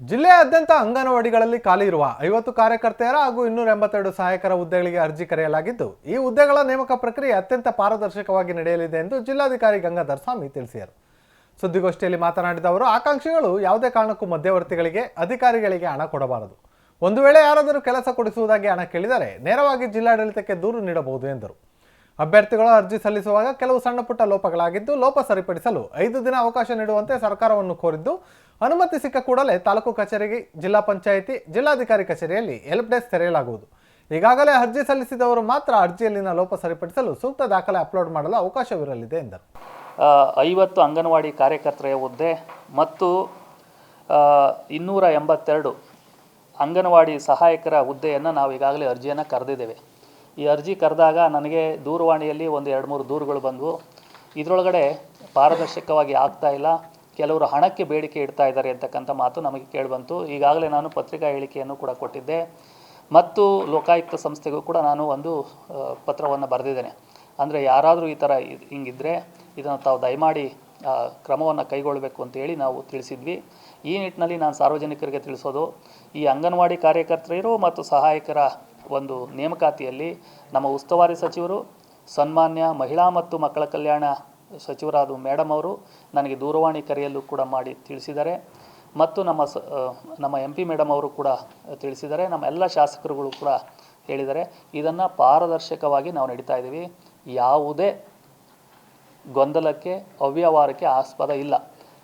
ಜಿಲ್ಲೆಯಾದ್ಯಂತ ಅಂಗನವಾಡಿಗಳಲ್ಲಿ ಖಾಲಿ ಇರುವ ಐವತ್ತು ಕಾರ್ಯಕರ್ತೆಯರ ಹಾಗೂ ಇನ್ನೂರ ಎಂಬತ್ತೆರಡು ಸಹಾಯಕರ ಹುದ್ದೆಗಳಿಗೆ ಅರ್ಜಿ ಕರೆಯಲಾಗಿದ್ದು, ಈ ಹುದ್ದೆಗಳ ನೇಮಕ ಪ್ರಕ್ರಿಯೆ ಅತ್ಯಂತ ಪಾರದರ್ಶಕವಾಗಿ ನಡೆಯಲಿದೆ ಎಂದು ಜಿಲ್ಲಾಧಿಕಾರಿ ಗಂಗಾಧರ್ ಸ್ವಾಮಿ ತಿಳಿಸಿದರು. ಸುದ್ದಿಗೋಷ್ಠಿಯಲ್ಲಿ ಮಾತನಾಡಿದ ಅವರು, ಆಕಾಂಕ್ಷಿಗಳು ಯಾವುದೇ ಕಾರಣಕ್ಕೂ ಮಧ್ಯವರ್ತಿಗಳಿಗೆ, ಅಧಿಕಾರಿಗಳಿಗೆ ಹಣ ಕೊಡಬಾರದು. ಒಂದು ವೇಳೆ ಯಾರಾದರೂ ಕೆಲಸ ಕೊಡಿಸುವುದಾಗಿ ಹಣ ಕೇಳಿದರೆ ನೇರವಾಗಿ ಜಿಲ್ಲಾಡಳಿತಕ್ಕೆ ದೂರು ನೀಡಬಹುದು ಎಂದರು. ಅಭ್ಯರ್ಥಿಗಳು ಅರ್ಜಿ ಸಲ್ಲಿಸುವಾಗ ಕೆಲವು ಸಣ್ಣಪುಟ್ಟ ಲೋಪಗಳಾಗಿದ್ದು, ಲೋಪ ಸರಿಪಡಿಸಲು ಐದು ದಿನ ಅವಕಾಶ ನೀಡುವಂತೆ ಸರ್ಕಾರವನ್ನು ಕೋರಿದ್ದು ಅನುಮತಿ ಸಿಕ್ಕ ಕೂಡಲೇ ತಾಲೂಕು ಕಚೇರಿಗೆ ಜಿಲ್ಲಾ ಪಂಚಾಯಿತಿ ಜಿಲ್ಲಾಧಿಕಾರಿ ಕಚೇರಿಯಲ್ಲಿ ಹೆಲ್ಪ್ ಡೆಸ್ಕ್ ತೆರೆಯಲಾಗುವುದು. ಈಗಾಗಲೇ ಅರ್ಜಿ ಸಲ್ಲಿಸಿದವರು ಮಾತ್ರ ಅರ್ಜಿಯಲ್ಲಿನ ಲೋಪ ಸರಿಪಡಿಸಲು ಸೂಕ್ತ ದಾಖಲೆ ಅಪ್ಲೋಡ್ ಮಾಡಲು ಅವಕಾಶವಿರಲಿದೆ ಎಂದರು. ಐವತ್ತು ಅಂಗನವಾಡಿ ಕಾರ್ಯಕರ್ತೆಯ ಹುದ್ದೆ ಮತ್ತು ಇನ್ನೂರ ಎಂಬತ್ತೆರಡು ಅಂಗನವಾಡಿ ಸಹಾಯಕರ ಹುದ್ದೆಯನ್ನು ನಾವು ಈಗಾಗಲೇ ಅರ್ಜಿಯನ್ನು ಕರೆದಿದ್ದೇವೆ. ಈ ಅರ್ಜಿ ಕರೆದಾಗ ನನಗೆ ದೂರವಾಣಿಯಲ್ಲಿ ಒಂದು ಎರಡು ಮೂರು ದೂರುಗಳು ಬಂದವು. ಇದರೊಳಗಡೆ ಪಾರದರ್ಶಕವಾಗಿ ಆಗ್ತಾ ಇಲ್ಲ. ಕೆಲವರು ಹಣಕ್ಕೆ ಬೇಡಿಕೆ ಇಡ್ತಾ ಇದ್ದಾರೆ ಅಂತಕ್ಕಂಥ ಮಾತು ನಮಗೆ ಕೇಳಿಬಂತು. ಈಗಾಗಲೇ ನಾನು ಪತ್ರಿಕಾ ಹೇಳಿಕೆಯನ್ನು ಕೂಡ ಕೊಟ್ಟಿದ್ದೆ. ಮತ್ತು ಲೋಕಾಯುಕ್ತ ಸಂಸ್ಥೆಗೂ ಕೂಡ ನಾನು ಒಂದು ಪತ್ರವನ್ನು ಬರೆದಿದ್ದೇನೆ. ಅಂದರೆ ಯಾರಾದರೂ ಈ ಥರ ಹಿಂಗಿದ್ರೆ ಇದನ್ನು ತಾವು ದಯಮಾಡಿ ಕ್ರಮವನ್ನು ಕೈಗೊಳ್ಳಬೇಕು ಅಂತೇಳಿ ನಾವು ತಿಳಿಸಿದ್ವಿ. ಈ ನಿಟ್ಟಿನಲ್ಲಿ ನಾನು ಸಾರ್ವಜನಿಕರಿಗೆ ತಿಳಿಸೋದು, ಈ ಅಂಗನವಾಡಿ ಕಾರ್ಯಕರ್ತರು ಮತ್ತು ಸಹಾಯಕರ ಒಂದು ನೇಮಕಾತಿಯಲ್ಲಿ ನಮ್ಮ ಉಸ್ತುವಾರಿ ಸಚಿವರು, ಸನ್ಮಾನ್ಯ ಮಹಿಳಾ ಮತ್ತು ಮಕ್ಕಳ ಕಲ್ಯಾಣ ಸಚಿವರಾದ ಮೇಡಮ್ ಅವರು ನನಗೆ ದೂರವಾಣಿ ಕರೆಯಲ್ಲೂ ಕೂಡ ಮಾಡಿ ತಿಳಿಸಿದ್ದಾರೆ. ಮತ್ತು ನಮ್ಮ ಸ ನಮ್ಮ ಎಂ ಪಿ ಮೇಡಮ್ ಅವರು ಕೂಡ ತಿಳಿಸಿದ್ದಾರೆ. ನಮ್ಮ ಎಲ್ಲ ಶಾಸಕರುಗಳು ಕೂಡ ಹೇಳಿದ್ದಾರೆ. ಇದನ್ನು ಪಾರದರ್ಶಕವಾಗಿ ನಾವು ನಡೀತಾ ಇದ್ದೀವಿ. ಯಾವುದೇ ಗೊಂದಲಕ್ಕೆ, ಅವ್ಯವಹಾರಕ್ಕೆ ಆಸ್ಪದ ಇಲ್ಲ.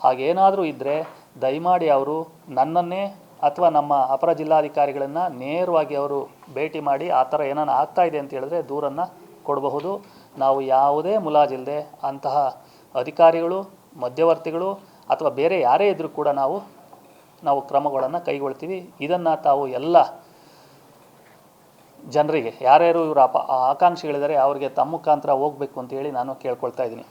ಹಾಗೇನಾದರೂ ಇದ್ದರೆ ದಯಮಾಡಿ ಅವರು ನನ್ನನ್ನೇ ಅಥವಾ ನಮ್ಮ ಅಪರ ಜಿಲ್ಲಾಧಿಕಾರಿಗಳನ್ನು ನೇರವಾಗಿ ಅವರು ಭೇಟಿ ಮಾಡಿ ಆ ಥರ ಆಗ್ತಾ ಇದೆ ಅಂತ ಹೇಳಿದ್ರೆ ದೂರನ್ನು ಕೊಡಬಹುದು. ನಾವು ಯಾವುದೇ ಮುಲಾಜಿಲ್ಲದೆ ಅಂತಹ ಅಧಿಕಾರಿಗಳು, ಮಧ್ಯವರ್ತಿಗಳು ಅಥವಾ ಬೇರೆ ಯಾರೇ ಇದ್ದರೂ ಕೂಡ ನಾವು ನಾವು ಕ್ರಮಗಳನ್ನು ಕೈಗೊಳ್ತೀವಿ. ಇದನ್ನು ತಾವು ಎಲ್ಲ ಜನರಿಗೆ, ಯಾರ್ಯಾರು ಇವರು ಅಪ ಆಕಾಂಕ್ಷಿಗಳಿದ್ದಾರೆ, ಅವರಿಗೆ ತಮ್ಮ ಮುಖಾಂತರ ಹೋಗಬೇಕು ಅಂತೇಳಿ ನಾನು ಕೇಳ್ಕೊಳ್ತಾ ಇದ್ದೀನಿ.